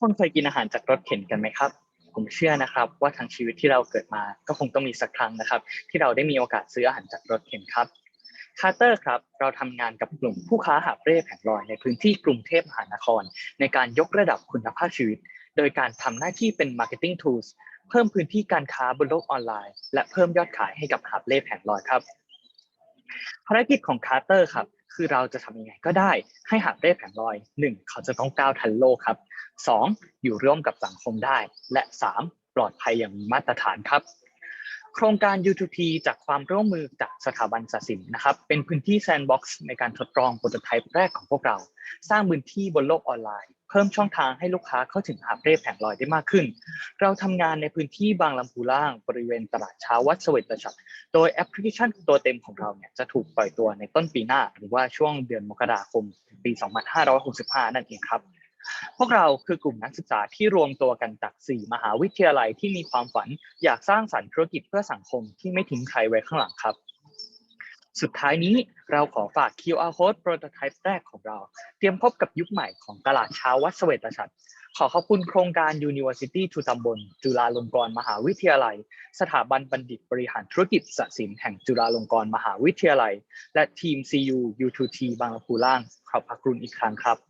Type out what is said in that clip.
คนเคยกินอาหารจากรถเข็นกันไหมครับ ผมเชื่อนะครับ ว่าทั้งชีวิตที่เราเกิดมาก็คงต้องมีสักครั้งนะครับ ที่เราได้มีโอกาสซื้ออาหารจากรถเข็นครับคาร์เตอร์ครับ เราทำงานกับกลุ่มผู้ค้าหาบเร่แผงลอยในพื้นที่กรุงเทพมหานคร ในการยกระดับคุณภาพชีวิต โดยการทำหน้าที่เป็น Marketing Tools เพิ่มพื้นที่การค้าบนโลกออนไลน์ และเพิ่มยอดขายให้กับหาบเร่แผงลอยครับ ภารกิจของคาร์เตอร์ครับ คือเราจะทำยังไงก็ได้ให้หาบเร่แผงลอย 1. เขาจะต้องก้าวทันโลกครับ 2. อยู่ร่วมกับสังคมได้ และ 3. ปลอดภัยอย่างมาตรฐานครับ โครงการ U2P จากความร่วมมือจากสถาบันศาสินนะครับ เป็นพื้นที่แซนด์บ็อกซ์ในการทดลองโปรโตไทป์แรกของพวกเรา สร้างพื้นที่บนโลกออนไลน์ เพิ่มช่องทางให้ลูกค้าเข้าถึงหาบเร่แผงลอยได้มากขึ้น เราทำงานในพื้นที่บางลำพูล่างบริเวณตลาดเช้าวัดเสวตฉัตรโดยแอปพลิเคชันตัวเต็มของเราเนี่ยจะถูกปล่อยตัวในต้นปีหน้า หรือว่าช่วงเดือนมกราคมปี 2565 นั่นเองครับพวกเราคือกลุ่มนักศึกษาที่รวมตัวกันจาก 4 มหาวิทยาลัยที่มีความฝัน อยากสร้างสรรค์ธุรกิจเพื่อสังคมที่ไม่ทิ้งใครไว้ข้างหลังครับ สุดท้ายนี้เราขอฝาก QR code prototype แรกของเรา เตรียมพบกับยุคใหม่ของตลาดเช้าวัดเสวตฉัตร ขอขอบคุณโครงการ University ทุตำบล จุฬาลงกรณ์มหาวิทยาลัย สถาบันบัณฑิตบริหารธุรกิจศศิลป์แห่งจุฬาลงกรณ์มหาวิทยาลัย และทีม CU U2T บางลำพูล่างขอบพระคุณอีกครั้งครับ